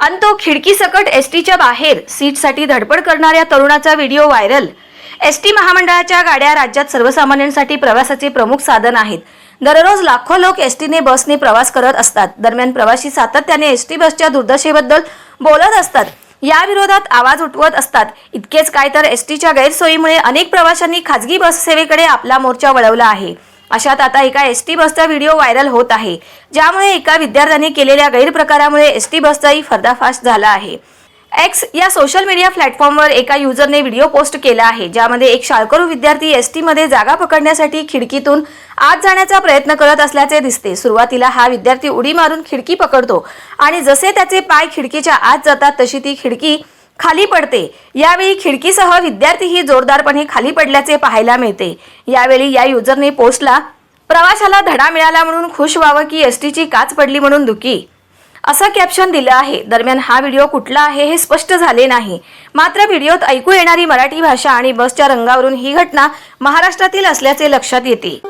आणि तो खिडकीसकट एस टीच्या बाहेर सीटसाठी धडपड करणाऱ्या तरुणाचा व्हिडिओ व्हायरल. एस टी महामंडळाच्या गाड्या राज्यात सर्वसामान्यांसाठी प्रवासाचे प्रमुख साधन आहेत. दररोज लाखो लोक एस टीने बसने प्रवास करत असतात. दरम्यान प्रवासी सातत्याने एस टी बसच्या दुर्दशेबद्दल बोलत असतात. या विरोधात आवाज उठवत असतात. इतकेच काय तर एस टीच्या गैरसोयीमुळे अनेक प्रवाशांनी खाजगी बससेवेकडे आपला मोर्चा वळवला आहे. अशात आता एका एस टी बसचा व्हिडिओ व्हायरल होत आहे ज्यामुळे एका विद्यार्थ्याने केलेल्या गैरप्रकारामुळे एस टी बसचाही पर्दाफाश झाला आहे. एक्स या सोशल मीडिया प्लॅटफॉर्मवर एका युजरने व्हिडिओ पोस्ट केला आहे ज्यामध्ये एक शाळकरू विद्यार्थी एस टीमध्ये जागा पकडण्यासाठी खिडकीतून आत जाण्याचा प्रयत्न करत असल्याचे दिसते. सुरुवातीला हा विद्यार्थी उडी मारून खिडकी पकडतो आणि जसे त्याचे पाय खिडकीच्या आत जातात तशी ती खिडकी खाली पडते. यावेळी खिडकीसह विद्यार्थीही जोरदारपणे खाली पडल्याचे पाहायला मिळते. यावेळी या युजरने पोस्टला प्रवाशाला धडा मिळाला म्हणून खुश व्हावं की एस टीची काच पडली म्हणून दुखी? असं कॅप्शन दिलं आहे. दरम्यान हा व्हिडिओ कुठला आहे हे स्पष्ट झाले नाही. मात्र व्हिडिओत ऐकू येणारी मराठी भाषा आणि बसच्या रंगावरून ही घटना महाराष्ट्रातील असल्याचे लक्षात येते.